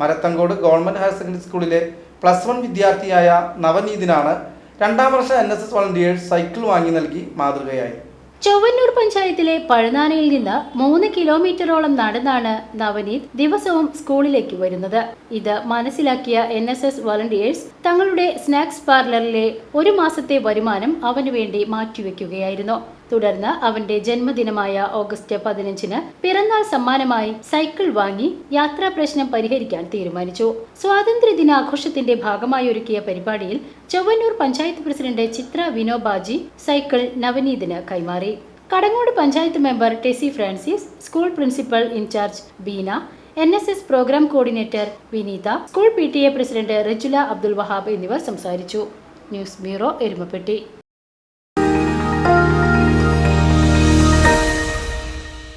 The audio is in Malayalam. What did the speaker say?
Marathamcode government higher secondary സ്കൂളിലെ പ്ലസ് വൺ വിദ്യാർത്ഥിയായ നവനീതിനാണ് രണ്ടാം വർഷ N S S volunteers cycle വാങ്ങി നൽകി മാതൃകയായി. ചൊവ്വന്നൂർ പഞ്ചായത്തിലെ പഴുനാനയിൽ നിന്ന് മൂന്ന് കിലോമീറ്ററോളം നടന്നാണ് നവനീത് ദിവസവും സ്കൂളിലേക്ക് വരുന്നത്. ഇത് മനസ്സിലാക്കിയ എൻ എസ് എസ് വളണ്ടിയേഴ്സ് തങ്ങളുടെ സ്നാക്സ് പാർലറിലെ ഒരു മാസത്തെ വരുമാനം അവനുവേണ്ടി മാറ്റിവെക്കുകയായിരുന്നു. തുടർന്ന് അവന്റെ ജന്മദിനമായ ഓഗസ്റ്റ് പതിനഞ്ചിന് പിറന്നാൾ സമ്മാനമായി സൈക്കിൾ വാങ്ങി യാത്രാ പ്രശ്നം പരിഹരിക്കാൻ തീരുമാനിച്ചു. സ്വാതന്ത്ര്യ ദിനാഘോഷത്തിന്റെ ഭാഗമായി ഒരുക്കിയ പരിപാടിയിൽ ചൊവ്വന്നൂർ പഞ്ചായത്ത് പ്രസിഡന്റ് ചിത്ര വിനോബാജി സൈക്കിൾ നവനീതിന് കൈമാറി. Kadangode panchayat member Tessy Francis school principal incharge Beena N S S programme coordinator Vineetha school P T A president Rejula Abdul Wahab എന്നിവർ സംസാരിച്ചു. News bureau Erumapetty.